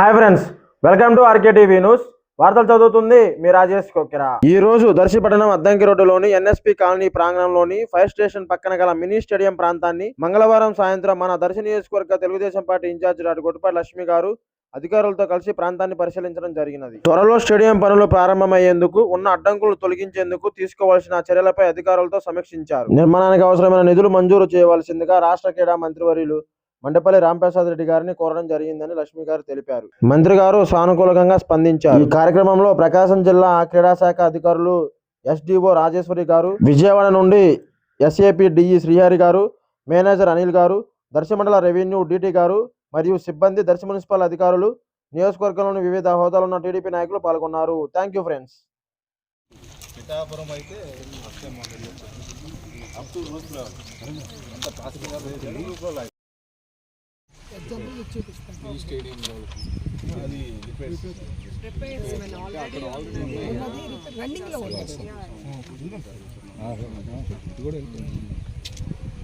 Hi friends welcome to RK TV news. వార్తలు చదువుతుంది మీ రాజేష్ కొక్కిరా ఈ రోజు దర్శిపట్టణం అద్దంకి రోడ్డులోని ఎన్ఎస్పి కాలనీ ప్రాంగణంలోని ఫైర్ స్టేషన్ పక్కన గల మినీ స్టేడియం ప్రాంతాన్ని మంగళవారం సాయంత్రం మన దర్శి నియోజకవర్గ Telugu Desam party incharge doctor Gottipati Lakshmi గారు అధికారులతో కలిసి ప్రాంతాన్ని పరిశీలించడం జరిగినది. త్వరలో స్టేడియం పనులు ప్రారంభమయ్యేందుకు ఉన్న అడ్డంకులు తొలగించేందుకు తీసుకోవాల్సిన చర్యలపై అధికారులతో సమీక్షించారు. నిర్మాణానికి అవసరమైన నిధులు మంజూరు చేయవలసిందిగా రాష్ట్ర క్రీడా మంత్రివర్యులు మండపల్లి రాంప్రసాద్ రెడ్డి గారిని కోరడం జరిగిందని లక్ష్మి గారు తెలిపారు. మంత్రి గారు సానుకూలంగా స్పందించారు. ఈ కార్యక్రమంలో ప్రకాశం జిల్లా క్రీడా శాఖ అధికారులు ఎస్డిఓ రాజేశ్వరి గారు విజయవాడ నుండి ఎస్ఏపి డిఈ శ్రీహరి గారు మేనేజర్ అనిల్ గారు దర్శమండల రెవెన్యూ డిటి గారు మరియు సిబ్బంది దర్శ మున్సిపల్ అధికారులు నియోజకవర్గంలోని వివిధ హోదాలో ఉన్న టీడీపీ నాయకులు పాల్గొన్నారు. Thank you friends. పిఠాపురం అయితే రన్నింగ్లో ఉంది ఇది కూడా వెళ్తుంది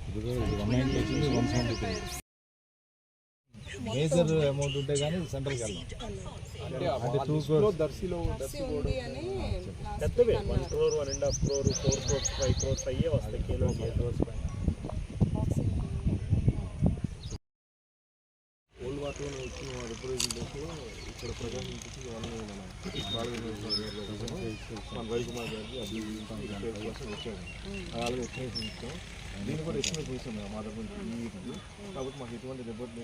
ఇది కూడా మేజర్ అమౌంట్ ఉంటే కానీ సెంట్రల్కి వెళ్ళాం అంటే టూ క్రోర్ దర్శిలో దర్శి ఉంది అని పెద్దవే one crore one and half crore four crores five crores అయ్యే వస్తాయి. కిలో క్రోర్స్ పైన ఓల్డ్ వాటర్లో వచ్చిన రిప్రజెంటేషన్ ఇక్కడ ప్రజెంట్ మన రవికుమార్ గారికి అభివృద్ధి కోసం వచ్చాము అలాగే ఎస్టిమేషన్ దీన్ని కూడా ఎస్టిమేట్ చేసాం మేము మా కాబట్టి మాకు ఎటువంటి రిపోర్ట్